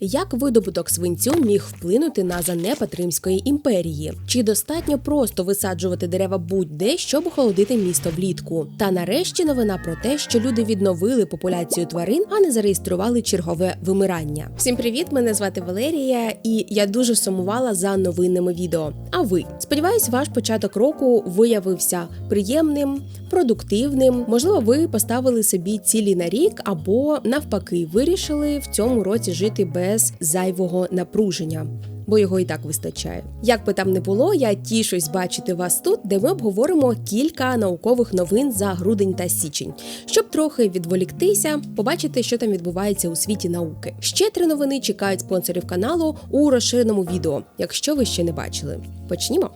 Як видобуток свинцю міг вплинути на занепад Римської імперії? Чи достатньо просто висаджувати дерева будь-де, щоб охолодити місто влітку? Та нарешті новина про те, що люди відновили популяцію тварин, а не зареєстрували чергове вимирання. Всім привіт! Мене звати Валерія, і я дуже сумувала за новинними відео. А ви сподіваюсь, ваш початок року виявився приємним, продуктивним. Можливо, ви поставили собі цілі на рік, або навпаки, вирішили в цьому році жити без зайвого напруження. Бо його і так вистачає. Як би там не було, я тішусь бачити вас тут, де ми обговоримо кілька наукових новин за грудень та січень, щоб трохи відволіктися, побачити, що там відбувається у світі науки. Ще три новини чекають спонсорів каналу у розширеному відео, якщо ви ще не бачили. Почнімо.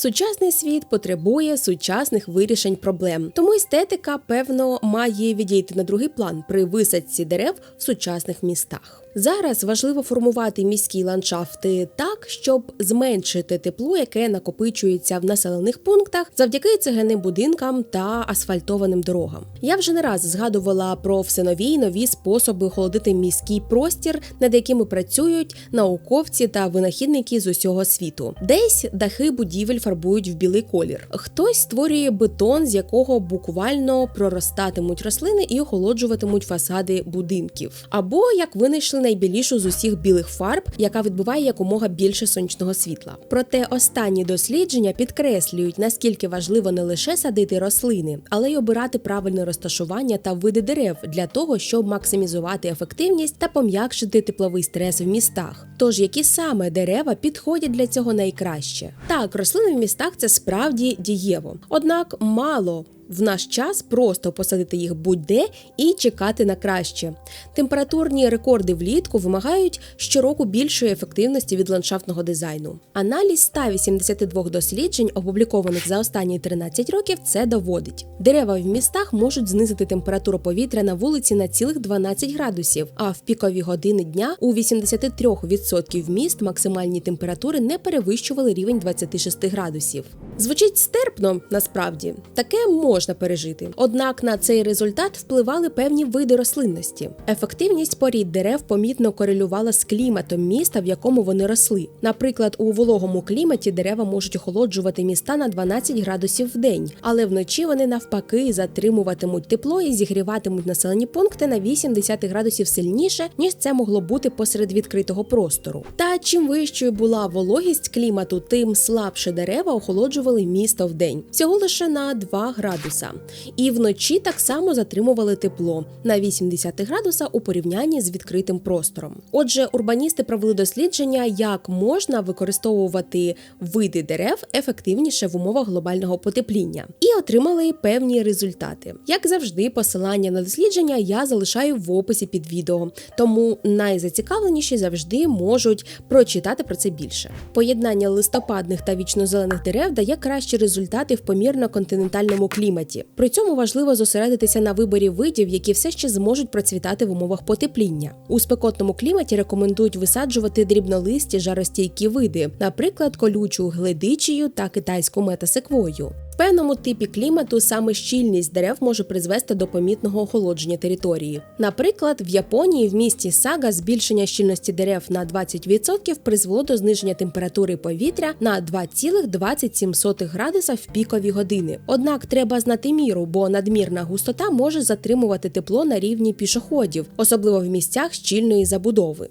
Сучасний світ потребує сучасних вирішень проблем, тому естетика, певно, має відійти на другий план при висадці дерев в сучасних містах. Зараз важливо формувати міські ландшафти так, щоб зменшити тепло, яке накопичується в населених пунктах завдяки цегляним будинкам та асфальтованим дорогам. Я вже не раз згадувала про все нові й нові способи охолодити міський простір, над якими працюють науковці та винахідники з усього світу. Десь дахи будівель фарбують в білий колір. Хтось створює бетон, з якого буквально проростатимуть рослини і охолоджуватимуть фасади будинків. Або як винайшли найбілішу з усіх білих фарб, яка відбиває якомога більше сонячного світла. Проте останні дослідження підкреслюють, наскільки важливо не лише садити рослини, але й обирати правильне розташування та види дерев для того, щоб максимізувати ефективність та пом'якшити тепловий стрес в містах. Тож які саме дерева підходять для цього найкраще? Так, рослини в містах це справді дієво, однак мало. В наш час просто посадити їх будь-де і чекати на краще. Температурні рекорди влітку вимагають щороку більшої ефективності від ландшафтного дизайну. Аналіз 182 досліджень, опублікованих за останні 13 років, це доводить. Дерева в містах можуть знизити температуру повітря на вулиці на цілих 12 градусів, а в пікові години дня у 83% міст максимальні температури не перевищували рівень 26 градусів. Звучить стерпно, насправді таке можна пережити. Однак на цей результат впливали певні види рослинності. Ефективність порід дерев помітно корелювала з кліматом міста, в якому вони росли. Наприклад, у вологому кліматі дерева можуть охолоджувати міста на 12 градусів в день, але вночі вони навпаки затримуватимуть тепло і зігріватимуть населені пункти на 80 градусів сильніше, ніж це могло бути посеред відкритого простору. Та чим вищою була вологість клімату, тим слабше дерева охолоджували місто в день, всього лише на 2 градуса. І вночі так само затримували тепло на 80 градуса у порівнянні з відкритим простором. Отже, урбаністи провели дослідження, як можна використовувати види дерев ефективніше в умовах глобального потепління, і отримали певні результати. Як завжди, посилання на дослідження я залишаю в описі під відео, тому найзацікавленіші завжди можуть прочитати про це більше. Поєднання листопадних та вічнозелених дерев дає кращі результати в помірно-континентальному кліматі. При цьому важливо зосередитися на виборі видів, які все ще зможуть процвітати в умовах потепління. У спекотному кліматі рекомендують висаджувати дрібнолисті жаростійкі види, наприклад, колючу гледичію та китайську метасеквою. Певному типі клімату саме щільність дерев може призвести до помітного охолодження території. Наприклад, в Японії в місті Сага збільшення щільності дерев на 20% призвело до зниження температури повітря на 2,27 градуса в пікові години. Однак треба знати міру, бо надмірна густота може затримувати тепло на рівні пішоходів, особливо в місцях щільної забудови.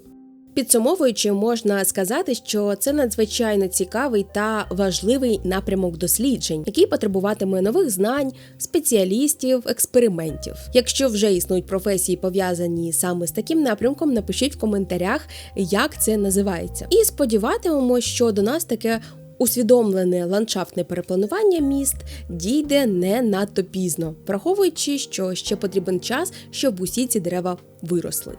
Підсумовуючи, можна сказати, що це надзвичайно цікавий та важливий напрямок досліджень, який потребуватиме нових знань, спеціалістів, експериментів. Якщо вже існують професії пов'язані саме з таким напрямком, напишіть в коментарях, як це називається. І сподіватимемо, що до нас таке. Усвідомлене ландшафтне перепланування міст дійде не надто пізно, враховуючи, що ще потрібен час, щоб усі ці дерева виросли.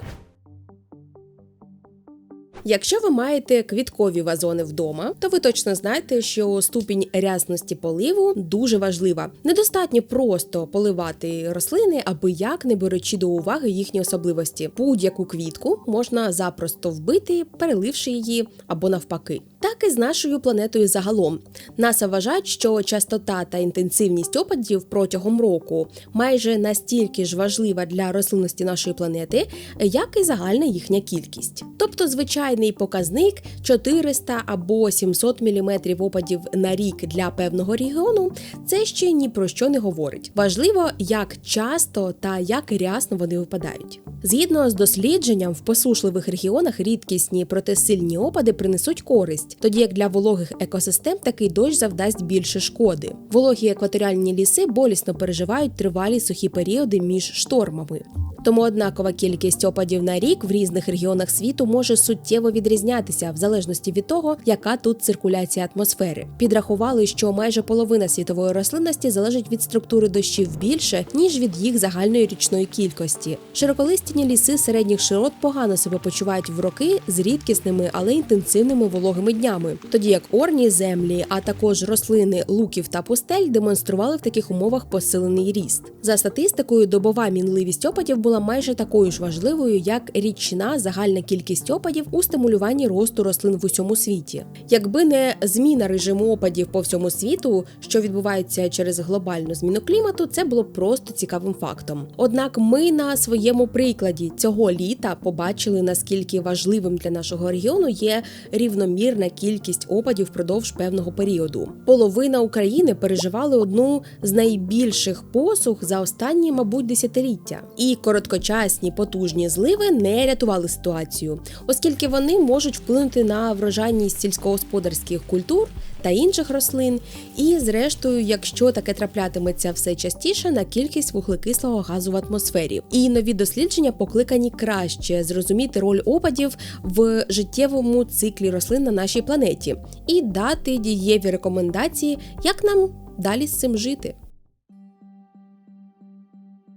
Якщо ви маєте квіткові вазони вдома, то ви точно знаєте, що ступінь рясності поливу дуже важлива. Недостатньо просто поливати рослини, аби як не беручи до уваги їхні особливості. Будь-яку квітку можна запросто вбити, переливши її або навпаки. Так і з нашою планетою загалом. НАСА вважають, що частота та інтенсивність опадів протягом року майже настільки ж важлива для рослинності нашої планети, як і загальна їхня кількість. Тобто, звичайний показник 400 або 700 мм опадів на рік для певного регіону це ще ні про що не говорить. Важливо, як часто та як рясно вони випадають. Згідно з дослідженням, в посушливих регіонах рідкісні проте сильні опади принесуть користь, тоді як для вологих екосистем такий дощ завдасть більше шкоди. Вологі екваторіальні ліси болісно переживають тривалі сухі періоди між штормами. Тому однакова кількість опадів на рік в різних регіонах світу може суттєво відрізнятися в залежності від того, яка тут циркуляція атмосфери. Підрахували, що майже половина світової рослинності залежить від структури дощів більше ніж від їх загальної річної кількості. Широколистяні ліси середніх широт погано себе почувають в роки з рідкісними, але інтенсивними вологими днями, тоді як орні землі, а також рослини луків та пустель демонстрували в таких умовах посилений ріст. За статистикою, добова мінливість опадів була майже такою ж важливою, як річна загальна кількість опадів у стимулюванні росту рослин в усьому світі. Якби не зміна режиму опадів по всьому світу, що відбувається через глобальну зміну клімату, це було б просто цікавим фактом. Однак ми на своєму прикладі цього літа побачили наскільки важливим для нашого регіону є рівномірна кількість опадів впродовж певного періоду. Половина України переживали одну з найбільших посух за останні, мабуть, десятиліття. І короткочасні потужні зливи не рятували ситуацію, оскільки вони можуть вплинути на врожайність сільськогосподарських культур та інших рослин, і, зрештою, якщо таке траплятиметься все частіше, на кількість вуглекислого газу в атмосфері. І нові дослідження покликані краще зрозуміти роль опадів в життєвому циклі рослин на нашій планеті і дати дієві рекомендації, як нам далі з цим жити.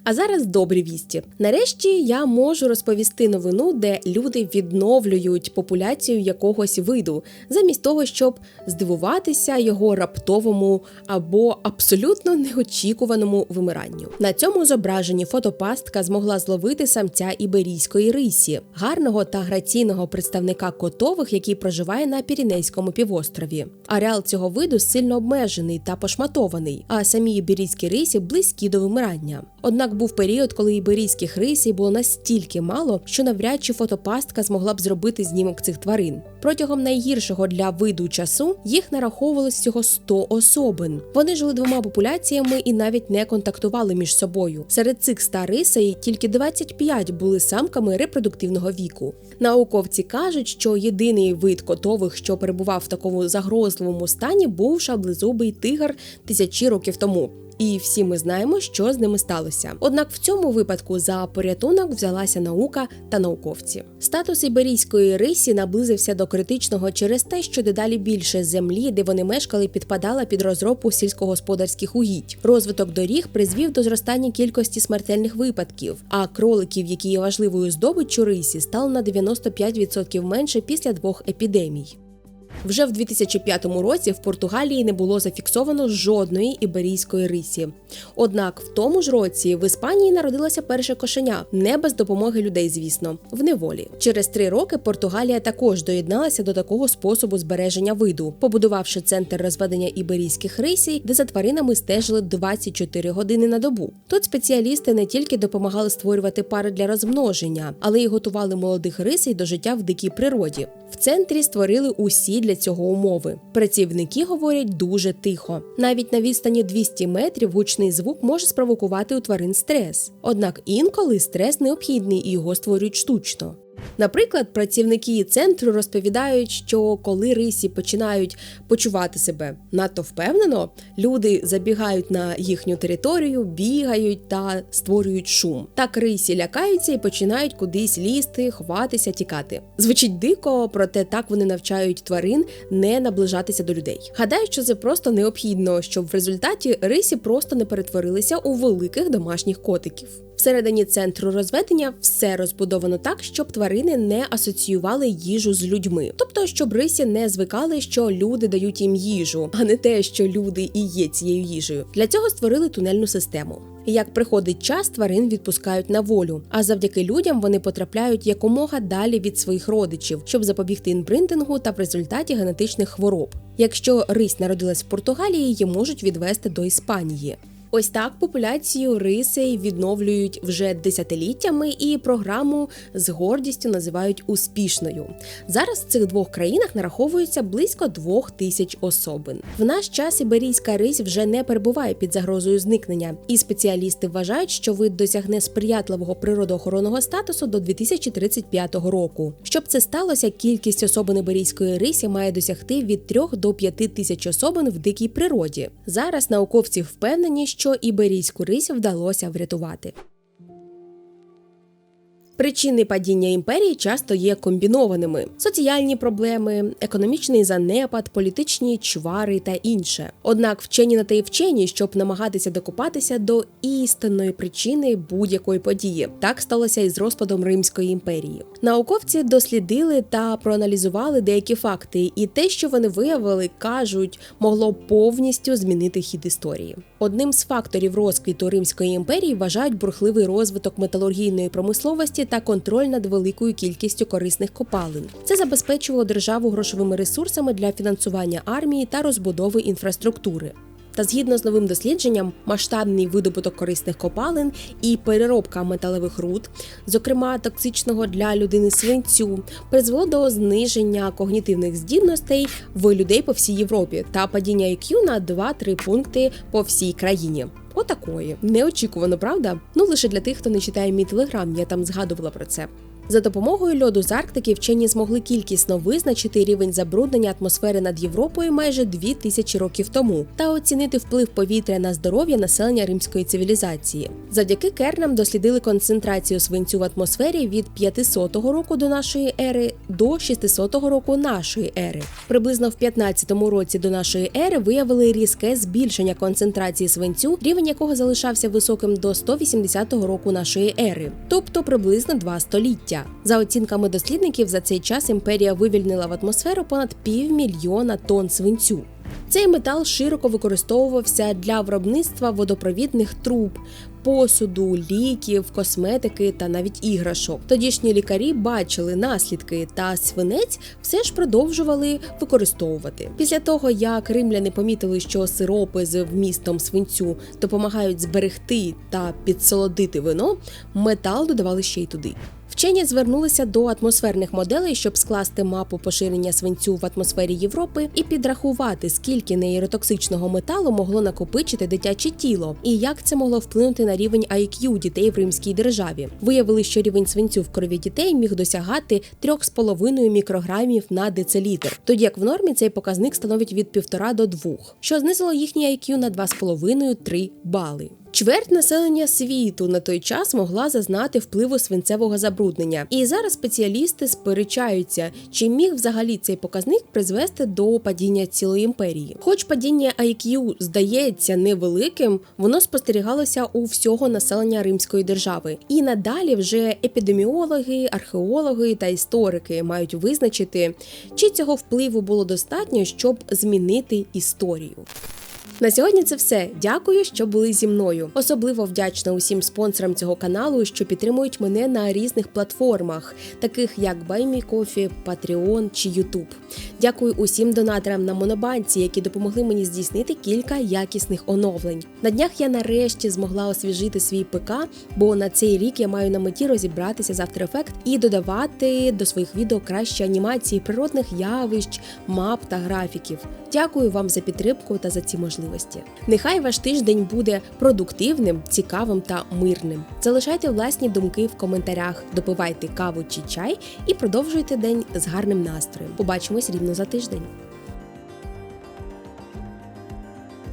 А зараз добрі вісті. Нарешті я можу розповісти новину, де люди відновлюють популяцію якогось виду, замість того, щоб здивуватися його раптовому або абсолютно неочікуваному вимиранню. На цьому зображенні фотопастка змогла зловити самця іберійської рисі, гарного та граційного представника котових, який проживає на Пірінейському півострові. Ареал цього виду сильно обмежений та пошматований, а самі іберійські рисі близькі до вимирання. Однак був період, коли іберійських рисей було настільки мало, що навряд чи фотопастка змогла б зробити знімок цих тварин. Протягом найгіршого для виду часу їх нараховувалось всього 100 особин. Вони жили двома популяціями і навіть не контактували між собою. Серед цих 100 рисей тільки 25 були самками репродуктивного віку. Науковці кажуть, що єдиний вид котових, що перебував в такому загрозливому стані, був шаблезубий тигр тисячі років тому і всі ми знаємо, що з ними сталося. Однак в цьому випадку за порятунок взялася наука та науковці. Статус іберійської рисі наблизився до критичного через те, що дедалі більше землі, де вони мешкали, підпадала під розробку сільськогосподарських угідь. Розвиток доріг призвів до зростання кількості смертельних випадків, а кроликів, які є важливою здобиччю рисі, стало на 95% менше після двох епідемій. Вже в 2005 році в Португалії не було зафіксовано жодної іберійської рисі. Однак в тому ж році в Іспанії народилося перше кошеня, не без допомоги людей, звісно, в неволі. Через три роки Португалія також доєдналася до такого способу збереження виду, побудувавши центр розведення іберійських рисій, де за тваринами стежили 24 години на добу. Тут спеціалісти не тільки допомагали створювати пари для розмноження, але й готували молодих рисей до життя в дикій природі. В центрі створили усі для цього умови. Працівники говорять дуже тихо. Навіть на відстані 200 метрів гучний звук може спровокувати у тварин стрес. Однак інколи стрес необхідний і його створюють штучно. Наприклад, працівники центру розповідають, що коли рисі починають почувати себе надто впевнено, люди забігають на їхню територію, бігають та створюють шум. Так рисі лякаються і починають кудись лізти, ховатися, тікати. Звучить дико, проте так вони навчають тварин не наближатися до людей. Гадаю, що це просто необхідно, щоб в результаті рисі просто не перетворилися у великих домашніх котиків. Всередині центру розведення все розбудовано так, щоб тварини не асоціювали їжу з людьми, тобто, щоб рисі не звикали, що люди дають їм їжу, а не те, що люди і є цією їжею. Для цього створили тунельну систему. Як приходить час, тварин відпускають на волю, а завдяки людям вони потрапляють якомога далі від своїх родичів, щоб запобігти інбриндингу та в результаті генетичних хвороб. Якщо рись народилась в Португалії, її можуть відвести до Іспанії. Ось так популяцію риси відновлюють вже десятиліттями, і програму з гордістю називають успішною. Зараз в цих двох країнах нараховується близько двох тисяч особин. В наш час іберійська рись вже не перебуває під загрозою зникнення, і спеціалісти вважають, що вид досягне сприятливого природоохоронного статусу до 2035 року. Щоб це сталося, кількість особин іберійської рисі має досягти від 3 до 5 тисяч особин в дикій природі. Зараз науковці впевнені, що що іберійську рись вдалося врятувати. Причини падіння імперії часто є комбінованими: соціальні проблеми, економічний занепад, політичні чвари та інше. Однак вчені на те й вчені, щоб намагатися докопатися до істинної причини будь-якої події. Так сталося і з розпадом Римської імперії. Науковці дослідили та проаналізували деякі факти, і те, що вони виявили, кажуть, могло повністю змінити хід історії. Одним з факторів розквіту Римської імперії вважають бурхливий розвиток металургійної промисловості та контроль над великою кількістю корисних копалин. Це забезпечувало державу грошовими ресурсами для фінансування армії та розбудови інфраструктури. Та згідно з новим дослідженням, масштабний видобуток корисних копалин і переробка металевих руд, зокрема токсичного для людини свинцю, призвело до зниження когнітивних здібностей в людей по всій Європі та падіння IQ на 2-3 пункти по всій країні. Отакої неочікувано, правда? Ну лише для тих, хто не читає мій телеграм, я там згадувала про це. За допомогою льоду з Арктики вчені змогли кількісно визначити рівень забруднення атмосфери над Європою майже дві тисячі років тому та оцінити вплив повітря на здоров'я населення римської цивілізації. Завдяки кернам дослідили концентрацію свинцю в атмосфері від 500 року до нашої ери до 600 року нашої ери. Приблизно в 15 році до нашої ери виявили різке збільшення концентрації свинцю, рівень якого залишався високим до 180 року нашої ери, тобто приблизно два століття. За оцінками дослідників, за цей час імперія вивільнила в атмосферу понад півмільйона тонн свинцю. Цей метал широко використовувався для виробництва водопровідних труб, посуду, ліків, косметики та навіть іграшок. Тодішні лікарі бачили наслідки, та свинець все ж продовжували використовувати. Після того як римляни помітили, що сиропи з вмістом свинцю допомагають зберегти та підсолодити вино, метал додавали ще й туди. Вчені звернулися до атмосферних моделей, щоб скласти мапу поширення свинцю в атмосфері Європи і підрахувати, скільки нейротоксичного металу могло накопичити дитяче тіло, і як це могло вплинути на рівень IQ дітей в римській державі. Виявили, що рівень свинцю в крові дітей міг досягати 3,5 мікрограмів на децилітр, тоді як в нормі цей показник становить від 1,5 до 2, що знизило їхній IQ на 2,5-3 бали. Чверть населення світу на той час могла зазнати впливу свинцевого забруднення, і зараз спеціалісти сперечаються, чи міг взагалі цей показник призвести до падіння цілої імперії. Хоч падіння IQ здається невеликим, воно спостерігалося у всього населення Римської держави. І надалі вже епідеміологи, археологи та історики мають визначити, чи цього впливу було достатньо, щоб змінити історію. На сьогодні це все. Дякую, що були зі мною. Особливо вдячна усім спонсорам цього каналу, що підтримують мене на різних платформах, таких як BuyMeCoffee, Patreon чи YouTube. Дякую усім донаторам на Монобанці, які допомогли мені здійснити кілька якісних оновлень. На днях я нарешті змогла освіжити свій ПК, бо на цей рік я маю на меті розібратися з After Effects і додавати до своїх відео кращі анімації природних явищ, мап та графіків. Дякую вам за підтримку та за ці можливості. Нехай ваш тиждень буде продуктивним, цікавим та мирним. Залишайте власні думки в коментарях, допивайте каву чи чай і продовжуйте день з гарним настроєм. Побачимось рівно за тиждень.